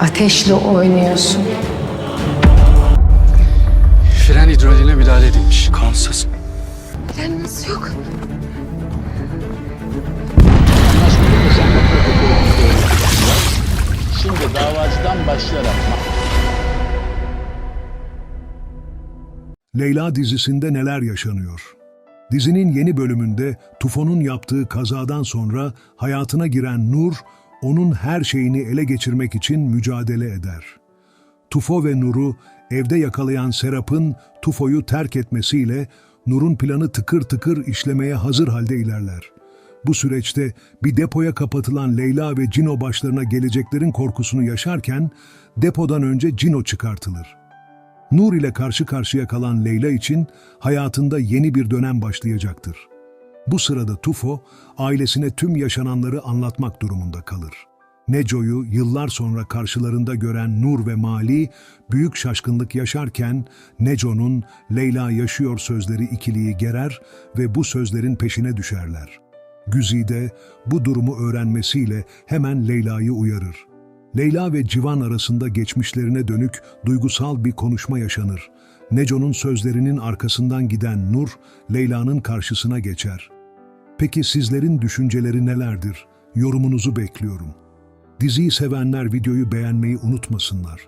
Ateşle oynuyorsun. Fren hidroline müdahale edilmiş. Kansız. Planınız yok. Şimdi davacıdan başlayarak Leyla dizisinde neler yaşanıyor? Dizinin yeni bölümünde Tufo'nun yaptığı kazadan sonra hayatına giren Nur, onun her şeyini ele geçirmek için mücadele eder. Tufo ve Nur'u evde yakalayan Serap'ın Tufo'yu terk etmesiyle Nur'un planı tıkır tıkır işlemeye hazır halde ilerler. Bu süreçte bir depoya kapatılan Leyla ve Cino başlarına geleceklerin korkusunu yaşarken depodan önce Cino çıkartılır. Nur ile karşı karşıya kalan Leyla için hayatında yeni bir dönem başlayacaktır. Bu sırada Tufo, ailesine tüm yaşananları anlatmak durumunda kalır. Neco'yu yıllar sonra karşılarında gören Nur ve Mali büyük şaşkınlık yaşarken Neco'nun Leyla yaşıyor sözleri ikiliyi gerer ve bu sözlerin peşine düşerler. Güzide bu durumu öğrenmesiyle hemen Leyla'yı uyarır. Leyla ve Civan arasında geçmişlerine dönük duygusal bir konuşma yaşanır. Neco'nun sözlerinin arkasından giden Nur, Leyla'nın karşısına geçer. Peki sizlerin düşünceleri nelerdir? Yorumunuzu bekliyorum. Diziyi sevenler videoyu beğenmeyi unutmasınlar.